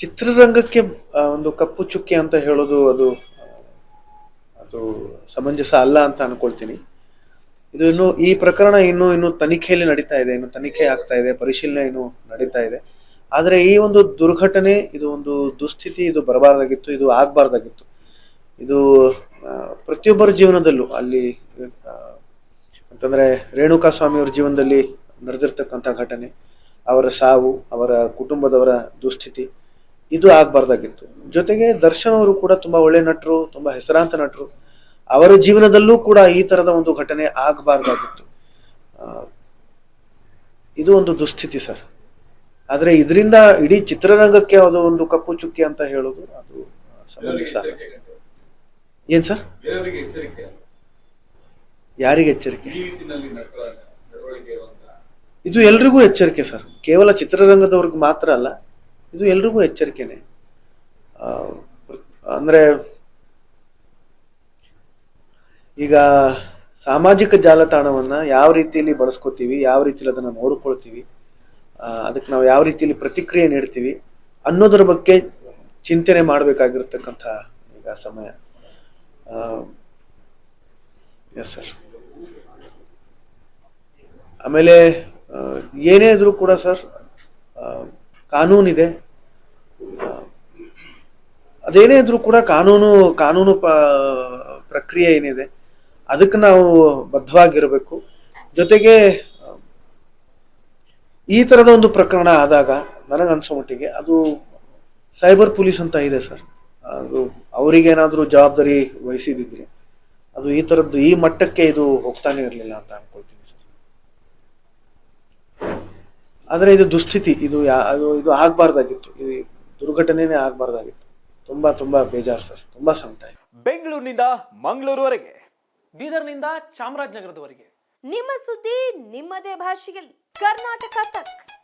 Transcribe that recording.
ಚಿತ್ರರಂಗಕ್ಕೆ ಒಂದು ಕಪ್ಪು ಚುಕ್ಕೆ ಅಂತ ಹೇಳೋದು ಅದು ಅದು ಸಮಂಜಸ ಅಲ್ಲ ಅಂತ ಅನ್ಕೊಳ್ತೀನಿ. ಇದು ಇನ್ನು, ಈ ಪ್ರಕರಣ ಇನ್ನು ಇನ್ನು ತನಿಖೆಯಲ್ಲಿ ನಡೀತಾ ಇದೆ, ಇನ್ನು ತನಿಖೆ ಆಗ್ತಾ ಇದೆ, ಪರಿಶೀಲನೆ ಇನ್ನು ನಡೀತಾ ಇದೆ. ಆದರೆ ಈ ಒಂದು ದುರ್ಘಟನೆ, ಇದು ಒಂದು ದುಸ್ಥಿತಿ, ಇದು ಬರಬಾರ್ದಾಗಿತ್ತು, ಇದು ಆಗ್ಬಾರ್ದಾಗಿತ್ತು. ಇದು ಪ್ರತಿಯೊಬ್ಬರ ಜೀವನದಲ್ಲೂ ಅಲ್ಲಿ ಅಂತಂದ್ರೆ ರೇಣುಕಾ ಸ್ವಾಮಿಯವ್ರ ಜೀವನದಲ್ಲಿ ನಡೆದಿರ್ತಕ್ಕಂಥ ಘಟನೆ, ಅವರ ಸಾವು, ಅವರ ಕುಟುಂಬದವರ ದುಸ್ಥಿತಿ ಇದು ಆಗ್ಬಾರ್ದಾಗಿತ್ತು. ಜೊತೆಗೆ ದರ್ಶನ್ ಅವರು ಕೂಡ ತುಂಬಾ ಒಳ್ಳೆ ನಟರು ತುಂಬಾ ಹೆಸರಾಂತ ನಟರು. ಅವರ ಜೀವನದಲ್ಲೂ ಕೂಡ ಈ ತರದ ಒಂದು ಘಟನೆ ಆಗಬಾರ್ದಾಗಿತ್ತು. ಇದು ಒಂದು ದುಸ್ಥಿತಿ ಸರ್. ಆದ್ರೆ ಇದರಿಂದ ಇಡೀ ಚಿತ್ರರಂಗಕ್ಕೆ ಅದು ಒಂದು ಕಪ್ಪು ಚುಕ್ಕಿ ಅಂತ ಹೇಳೋದು ಅದು. ಏನ್ ಸರ್? ಯಾರಿಗೆ ಎಚ್ಚರಿಕೆ? ಇದು ಎಲ್ರಿಗೂ ಎಚ್ಚರಿಕೆ ಸರ್. ಕೇವಲ ಚಿತ್ರರಂಗದವ್ರಿಗೆ ಮಾತ್ರ ಅಲ್ಲ ಇದು ಎಲ್ರಿಗೂ ಎಚ್ಚರಿಕೆನೆ. ಅಂದರೆ ಈಗ ಸಾಮಾಜಿಕ ಜಾಲತಾಣವನ್ನ ಯಾವ ರೀತಿಯಲ್ಲಿ ಬಳಸ್ಕೊತೀವಿ, ಯಾವ ರೀತಿಯಲ್ಲಿ ಅದನ್ನ ನೋಡ್ಕೊಳ್ತೀವಿ ಅದಕ್ಕೆ ನಾವು ಯಾವ ರೀತಿಯಲ್ಲಿ ಪ್ರತಿಕ್ರಿಯೆ ನೀಡ್ತೀವಿ ಅನ್ನೋದ್ರ ಬಗ್ಗೆ ಚಿಂತನೆ ಮಾಡಬೇಕಾಗಿರ್ತಕ್ಕಂಥ ಈಗ ಸಮಯ. ಎಸ್ ಸರ್ ಆಮೇಲೆ ಏನೇ ಇದ್ರೂ ಕೂಡ ಸರ್ ಕಾನೂನಿದೆ. ಅದೇನೇ ಇದ್ರೂ ಕೂಡ ಕಾನೂನು ಕಾನೂನು ಪ್ರಕ್ರಿಯೆ ಏನಿದೆ, ಅದಕ್ಕೆ ನಾವು ಬದ್ಧವಾಗಿರಬೇಕು. ಜೊತೆಗೆ, ಈ ತರದ ಒಂದು ಪ್ರಕರಣ ಆದಾಗ ನನಗನ್ಸೋ ಮಟ್ಟಿಗೆ ಅದು ಸೈಬರ್ ಪೊಲೀಸ್ ಅಂತ ಇದೆ ಸರ್. ಅದು ಅವರಿಗೇನಾದ್ರೂ ಜವಾಬ್ದಾರಿ ವಹಿಸಿದಿದ್ರೆ ಅದು ಈ ತರದ್ದು ಈ ಮಟ್ಟಕ್ಕೆ ಇದು ಹೋಗ್ತಾನೆ ಇರಲಿಲ್ಲ ಅಂತ ಅನ್ಕೊಳ್ತೀನಿ ಸರ್ ಆದ್ರೆ ಇದು ದುಸ್ಥಿತಿ ಇದು ಯಾ ಅದು ಇದು ಆಗಬಾರ್ದಾಗಿತ್ತು. ಇದು ದುರ್ಘಟನೆನೇ ಆಗಬಾರ್ದಾಗಿತ್ತು. ತುಂಬಾ ತುಂಬಾ ಬೇಜಾರು ಸರ್. ತುಂಬಾ ಸಂಕಟ. ಬೆಂಗಳೂರಿನಿಂದ ಮಂಗಳೂರುವರೆಗೆ. ಬೀದರ್ನಿಂದ ಚಾಮರಾಜನಗರದವರೆಗೆ. ನಿಮ್ಮ ಸುದ್ದಿ ನಿಮ್ಮದೇ ಭಾಷೆಯಲ್ಲಿ. ಕರ್ನಾಟಕ ತಕ್.